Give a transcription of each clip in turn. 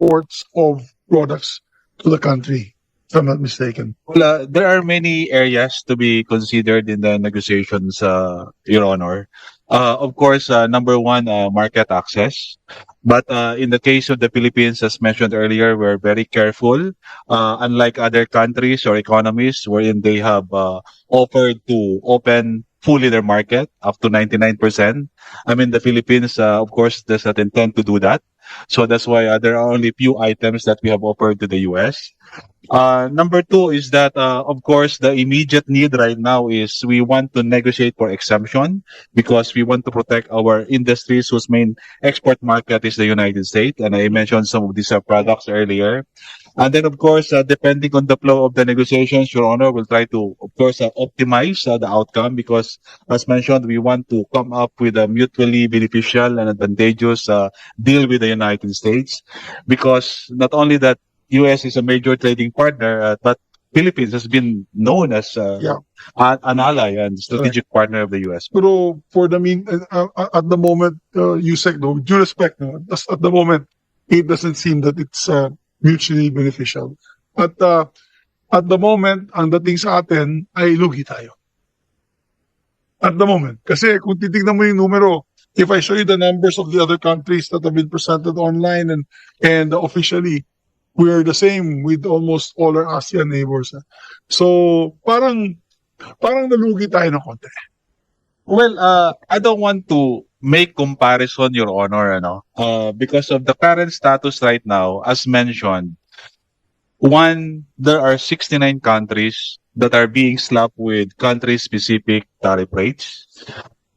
exports of products to the country, if I'm not mistaken. Well, uh, there are many areas to be considered in the negotiations, uh, Your Honor. Uh, of course, uh, number one, uh, market access. But uh, in the case of the Philippines, as mentioned earlier, we're very careful. Uh, unlike other countries or economies wherein they have uh, offered to open fully their market up to 99%. I mean, the Philippines, uh, of course, does not intend to do that. So that's why uh, there are only few items that we have offered to the US. Uh, number two is that, uh, of course, the immediate need right now is we want to negotiate for exemption because we want to protect our industries whose main export market is the United States. And I mentioned some of these uh, products earlier. And then, of course, uh, depending on the flow of the negotiations, Your Honor, we'll try to, of course, uh, optimize uh, the outcome because, as mentioned, we want to come up with a mutually beneficial and advantageous uh, deal with the United States because not only that U.S. is a major trading partner, uh, but Philippines has been known as uh, Yeah. an ally and strategic partner of the U.S. Pero for the mean, uh, uh, at the moment, uh, Yusek, no, with due respect, no, at the moment, it doesn't seem that it's uh, mutually beneficial. At uh, at the moment, ang dating sa atin ay lugi tayo. At the moment. Kasi kung titignan mo yung numero, if I show you the numbers of the other countries that have been presented online and and officially, we're the same with almost all our ASEAN neighbors. ah. So, parang parang nalugi tayo ng konti. Well, uh, I don't want to make comparison, Your Honor, ano, uh, because of the current status right now, as mentioned, one, there are 69 countries that are being slapped with country-specific tariff rates.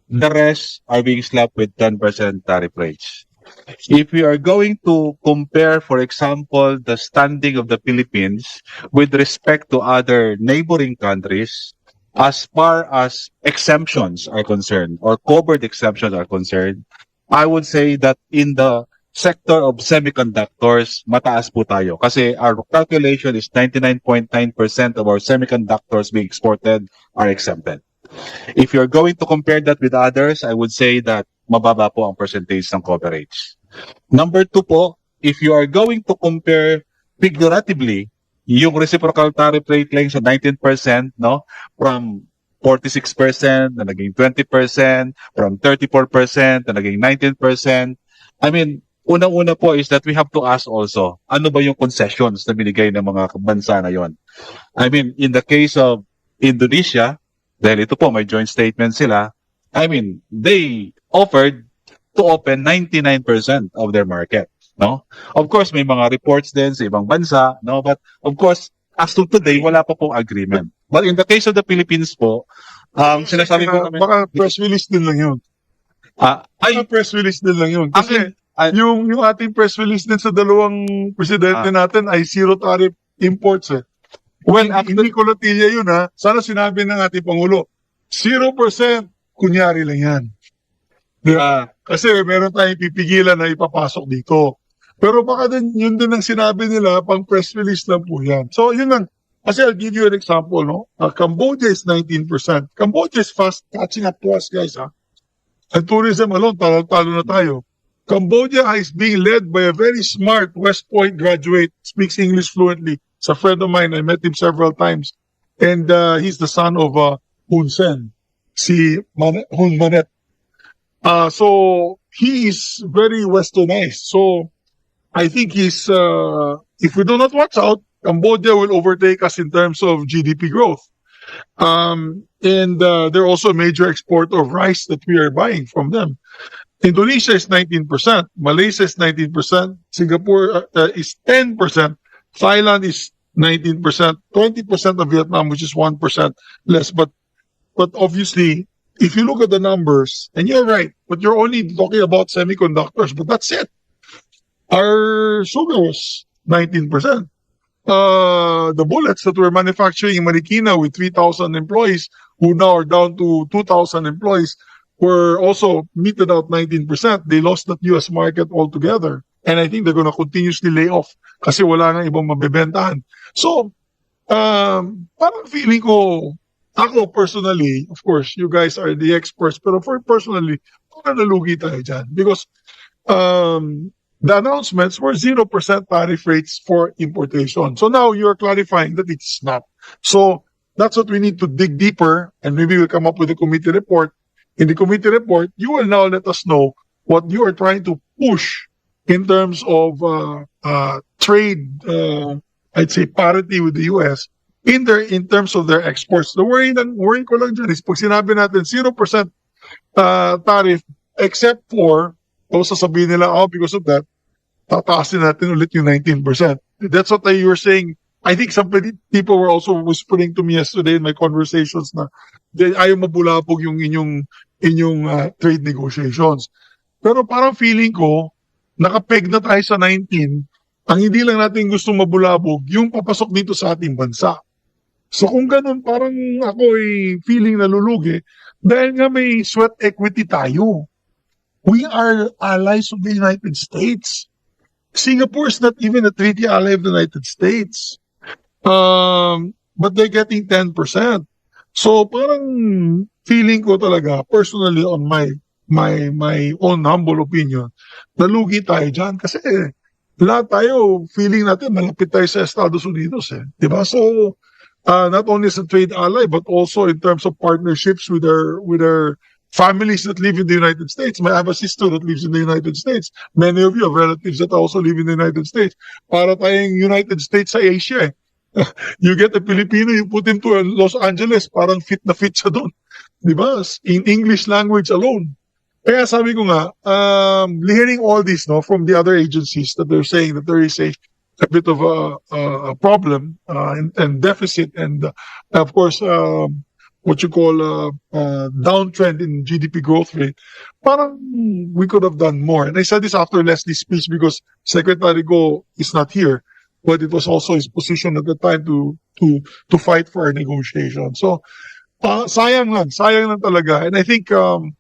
The rest are being slapped with 10% tariff rates. If we are going to compare, for example, the standing of the Philippines with respect to other neighboring countries, as far as exemptions are concerned or covered exemptions are concerned, I would say that in the sector of semiconductors, mataas po tayo. Kasi our calculation is 99.9% of our semiconductors being exported are exempted. If you're going to compare that with others, I would say that mababa po ang percentage ng coverage. Number two po, if you are going to compare figuratively yung reciprocal tariff rate lang sa 19%, no? From 46% na naging 20%, from 34% na naging 19%. I mean, unang-una po is that we have to ask also, ano ba yung concessions na binigay ng mga bansa na yon? I mean, in the case of Indonesia, dahil ito po, may joint statement sila, I mean, they offered to open 99% of their market, no? Of course, may mga reports din sa ibang bansa, no? But of course, as to today, wala pa pong agreement. But in the case of the Philippines po, um, sinasabi ko Baka, baka press release din lang yun. ah, ay, Baka press release din lang yun. Kasi Ay- yung, yung ating press release din sa dalawang presidente Ah. natin ay zero tariff imports eh. well, Hindi, after, hindi kolotilla yun ha. Sana sinabi ng ating Pangulo, 0% kunyari lang yan. ah, Kasi meron tayong pipigilan na ipapasok dito. Pero baka din, yun din ang sinabi nila, pang press release lang po yan. So, yun lang. Kasi I'll give you an example, no? Uh, Cambodia is 19%. Cambodia is fast catching up to us, guys, ha? And tourism alone, talo-talo na tayo. Cambodia is being led by a very smart West Point graduate, speaks English fluently. It's a friend of mine. I met him several times. And uh, he's the son of uh, Hun Sen, si Man- Hun Manet. Uh, so he is very westernized. So I think he's, uh, if we do not watch out, Cambodia will overtake us in terms of GDP growth. Um, and uh, they're also a major export of rice that we are buying from them. Indonesia is 19%, Malaysia is 19%, Singapore uh, uh, is 10%, Thailand is 19%, 20% of Vietnam, which is 1% less. But, but obviously, if you look at the numbers, and you're right, but you're only talking about semiconductors, but that's it. Our sugar was 19%. Uh, the bullets that we're manufacturing in Marikina with 3,000 employees, who now are down to 2,000 employees, were also meted out 19%. They lost that US market altogether. And I think they're going to continuously lay off kasi wala nang ibang mabebentahan. So, um, parang feeling ko, ako personally, of course, you guys are the experts, pero for personally, parang nalugi tayo dyan. Because, um, the announcements were 0% tariff rates for importation. So now you're clarifying that it's not. So that's what we need to dig deeper and maybe we'll come up with a committee report. In the committee report, you will now let us know what you are trying to push in terms of uh, uh, trade, uh, I'd say parity with the US in their in terms of their exports. The worry, lang, worry ko lang dyan is pag sinabi natin 0% uh, tariff except for, o sasabihin nila, oh, because of that, tataasin natin ulit yung 19%. That's what you were saying. I think some people were also whispering to me yesterday in my conversations na ayaw mabulabog yung inyong, inyong uh, trade negotiations. Pero parang feeling ko, nakapeg na tayo sa 19, ang hindi lang natin gusto mabulabog, yung papasok dito sa ating bansa. So kung ganun, parang ako ay feeling nalulugi dahil nga may sweat equity tayo. We are allies of the United States. Singapore is not even a treaty ally of the United States. Um, but they're getting 10%. So parang feeling ko talaga, personally on my my my own humble opinion, nalugi tayo dyan kasi lahat tayo, feeling natin, malapit tayo sa Estados Unidos eh. Di ba? So, uh, not only as a trade ally, but also in terms of partnerships with our, with our families that live in the United States. I have a sister that lives in the United States. Many of you have relatives that also live in the United States. Para tayong United States sa Asia eh. you get a Filipino, you put him to Los Angeles, parang fit na fit siya doon. Di? In English language alone. Kaya sabi ko nga, um, hearing all this no, from the other agencies that they're saying that there is a, a bit of a, a, a problem uh, and, and deficit and uh, of course um, what you call a, uh downtrend in GDP growth rate, parang we could have done more. And I said this after Leslie's speech because Secretary Go is not here, but it was also his position at the time to to to fight for a negotiation. So uh, sayang lang, sayang lang talaga. And I think um,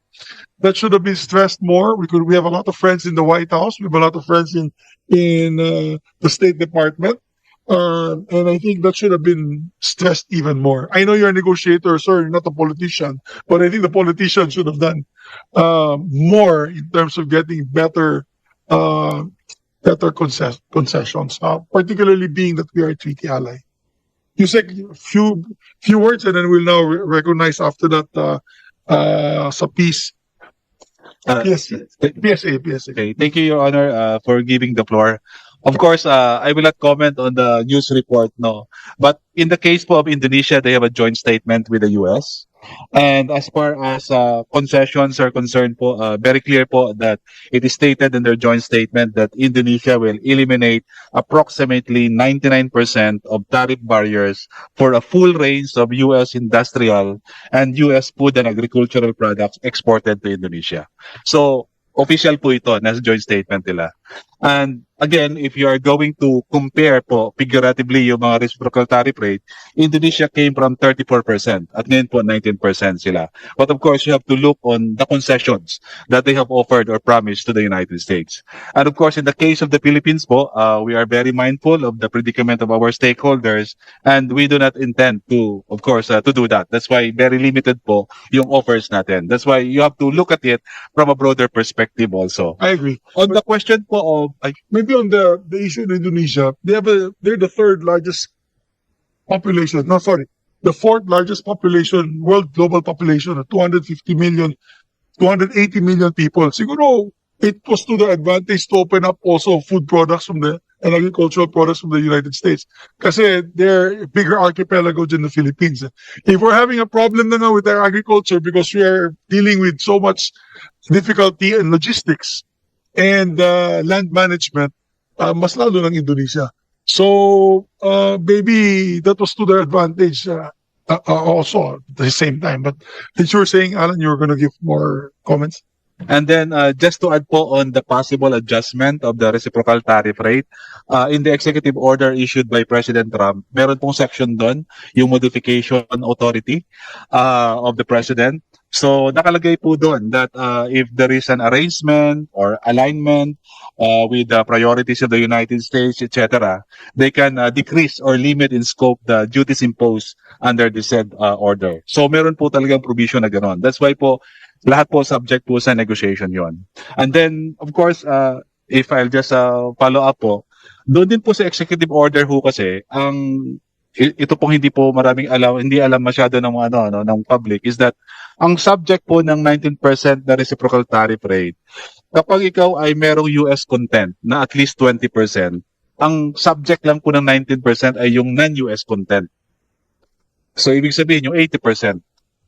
that should have been stressed more. We could we have a lot of friends in the White House. We have a lot of friends in in uh, the State Department. Uh, and I think that should have been stressed even more. I know you're a negotiator, sir, you're not a politician, but I think the politician should have done uh, more in terms of getting better uh, better concess- concessions, uh, particularly being that we are a treaty ally. You said few few words, and then we'll now re- recognize after that uh, uh, sa peace Uh, PSA, PSA, PSA. Okay, thank you, Your Honor, uh, for giving the floor. Of course, uh, I will not comment on the news report, no. But in the case po of Indonesia, they have a joint statement with the U.S. And as far as uh, concessions are concerned po, uh, very clear po that it is stated in their joint statement that Indonesia will eliminate approximately 99% of tariff barriers for a full range of U.S. industrial and U.S. food and agricultural products exported to Indonesia. So, official po ito, nasa joint statement nila. And again, if you are going to compare po figuratively yung mga reciprocal tariff rate, Indonesia came from 34% at ngayon po 19% sila. But of course, you have to look on the concessions that they have offered or promised to the United States. And of course, in the case of the Philippines po, uh, we are very mindful of the predicament of our stakeholders and we do not intend to, of course, uh, to do that. That's why very limited po yung offers natin. That's why you have to look at it from a broader perspective also. I agree. On the question po of, Maybe on the, the issue in Indonesia, they have a, they're the third largest population. No, sorry. The fourth largest population, world global population 250 million, 280 million people. Siguro, it was to their advantage to open up also food products from the, and agricultural products from the United States. Kasi they're bigger archipelago than the Philippines. If we're having a problem na nga with our agriculture because we are dealing with so much difficulty in logistics, and uh, land management, uh, mas lalo ng Indonesia. So, uh, maybe that was to their advantage uh, uh, uh, also at the same time. But since you were saying, Alan, you were going to give more comments. And then uh, just to add po on the possible adjustment of the reciprocal tariff rate, uh, in the executive order issued by President Trump, meron pong section doon, yung modification authority uh, of the president. So nakalagay po doon that uh, if there is an arrangement or alignment uh, with the priorities of the United States, etc., they can uh, decrease or limit in scope the duties imposed under the said uh, order. So meron po talagang provision na gano'n. That's why po lahat po subject po sa negotiation yon. And then, of course, uh, if I'll just uh, follow up po, doon din po sa executive order ho kasi, ang ito pong hindi po maraming alam, hindi alam masyado ng ano, ano, ng public is that ang subject po ng 19% na reciprocal tariff rate, kapag ikaw ay merong US content na at least 20%, ang subject lang po ng 19% ay yung non-US content. So, ibig sabihin yung 80%.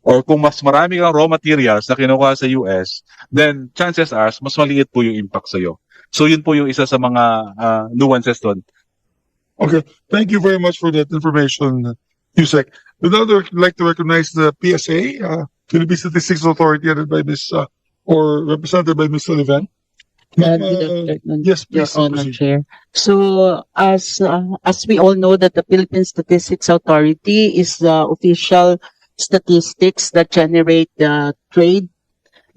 Or kung mas marami kang raw materials na kinukuha sa US, then chances are, mas maliit po yung impact sa'yo. So, yun po yung isa sa mga ah, nuances doon. Okay, thank you very much for that information, Yusek. We'd now like to recognize the PSA, uh, Philippine Statistics Authority, headed by Ms. Uh, or represented by Ms. Sullivan. Uh, Ma'am, good uh, afternoon, yes, Your please. Honor, proceed. Chair. So, as uh, as we all know that the Philippine Statistics Authority is the official statistics that generate the trade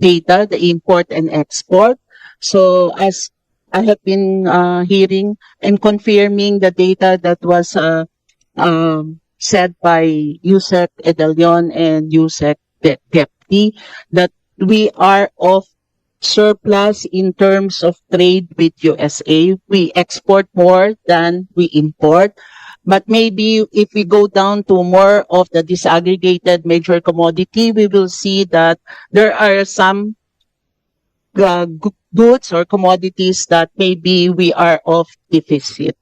data, the import and export. So, as I have been uh, hearing and confirming the data that was uh, um, said by Yusek Edalion and Yusek De- that we are of surplus in terms of trade with USA. We export more than we import. But maybe if we go down to more of the disaggregated major commodity, we will see that there are some uh, goods or commodities that maybe we are of deficit.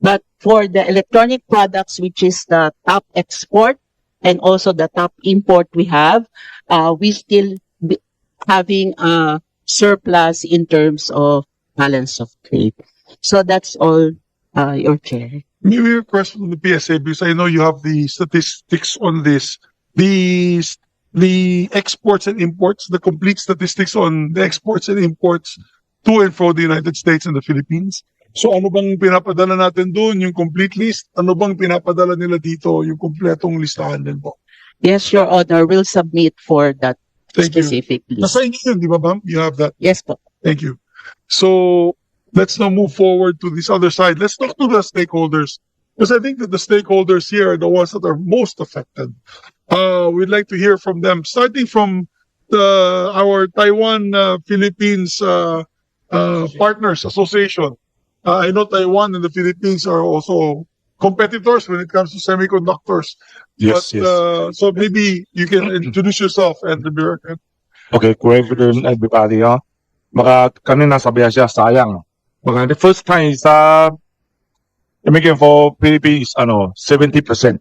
But for the electronic products, which is the top export and also the top import we have, uh, we still having a surplus in terms of balance of trade. So that's all, uh, your chair. Maybe a question from the PSA because I know you have the statistics on this. The the exports and imports, the complete statistics on the exports and imports to and from the United States and the Philippines. So ano bang pinapadala natin doon, yung complete list? Ano bang pinapadala nila dito, yung kompletong listahan din po? Yes, your honor, will submit for that Thank you. specific list. Nasa inyo yun, di ba ma'am? You have that. Yes po. Thank you. So let's now move forward to this other side. Let's talk to the stakeholders because I think that the stakeholders here are the ones that are most affected. Uh, we'd like to hear from them, starting from the our Taiwan uh, Philippines uh, uh, Partners Association. Uh, I know Taiwan and the Philippines are also competitors when it comes to semiconductors. Yes, but, yes. Uh, so maybe you can introduce yourself and the bureaucrat. Okay, good afternoon everybody. Ha? Baka kanina sabihan siya, sayang. Baka the first time sa American for Philippines, ano, 70%.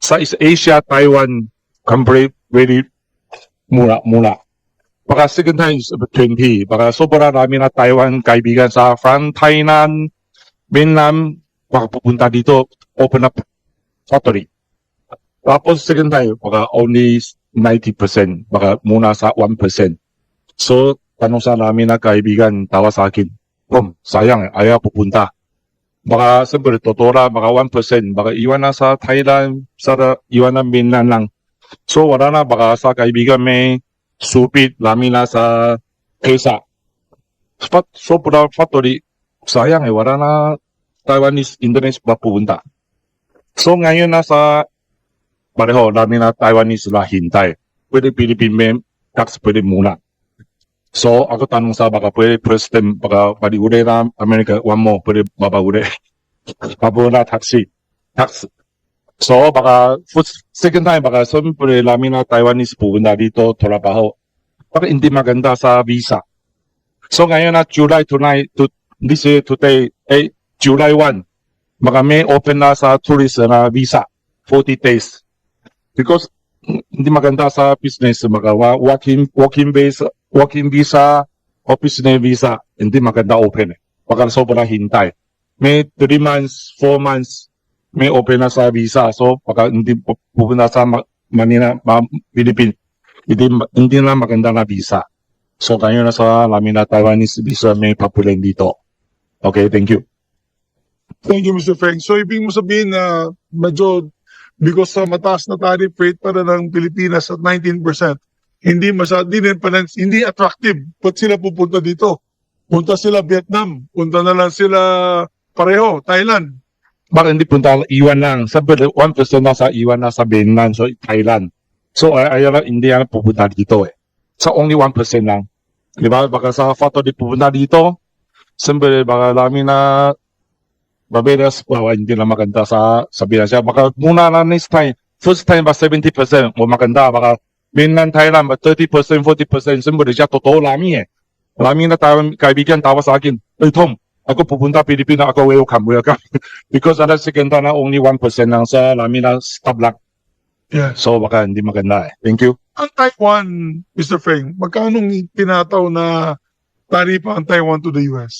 Sa East Asia, Taiwan, compare very mura, mura. Baka second time is about 20. Baka sobra rami na Taiwan kaibigan sa from Thailand, Vietnam, baka pupunta dito, open up factory. Tapos second time, baka only 90%, baka muna sa 1%. So, tanong sa namin na kaibigan, tawa sa akin, Brom, sayang, ayaw pupunta. Baka, siyempre, totora, baka 1%, baka iwan na sa Thailand, sa iwan na Vietnam lang. So, wala na, baka sa kaibigan may supit, lami na sa kesa. But, so, factory, sayang eh, wala na Taiwanese, Indonesian pa pupunta. So, ngayon na sa pareho, dami na Taiwanese na hintay. Pwede Philippine may tax pwede muna. So, ako tanong sa baka pwede president, baka pwede ure na Amerika, one more, pwede baba ure. Baba na taxi. Tax. So, baka, first, second time, baka siyempre, lami na Taiwanese pupunta dito, trabaho. Baka hindi maganda sa visa. So, ngayon na July tonight, to, this is today, eh, July 1, baka may open na sa tourist na visa, 40 days. Because hindi maganda sa business, mga working, working base, working visa, o business visa, hindi maganda open eh. Baka sobrang hintay. May 3 months, 4 months, may open na sa visa. So, baka hindi pu- pupunta sa Ma- Manila, Ma- Philippines, hindi, hindi na maganda na visa. So, kayo na sa lamin na Taiwanese visa may papulen dito. Okay, thank you. Thank you, Mr. Frank. So, ibig mo sabihin na medyo because sa mataas na tariff rate para ng Pilipinas at 19%, hindi masyad, hindi hindi attractive. Ba't sila pupunta dito? Punta sila Vietnam, punta na lang sila pareho, Thailand. Baka hindi punta, iwan lang. Sabi, 1% na sa iwan na sa Vietnam, so Thailand. So, ay ayaw hindi yan pupunta dito eh. Sa only 1% lang. Di ba? Baka sa factory pupunta dito, Siyempre, baka dami na Barbados, wow, hindi na maganda sa sabihan siya. Baka muna na next time, first time ba 70% o maganda, baka mainland Thailand ba 30%, 40%, siyempre siya totoo lami eh. Lami na tayo, kaibigan tawa sa akin, Hey Tom, ako pupunta Pilipinas, ako welcome, welcome. Because ano, second na only 1% lang sa lami na stop lang. Yeah. So baka hindi maganda eh. Thank you. Ang Taiwan, Mr. Feng, magkano tinataw na taripa ang Taiwan to the US?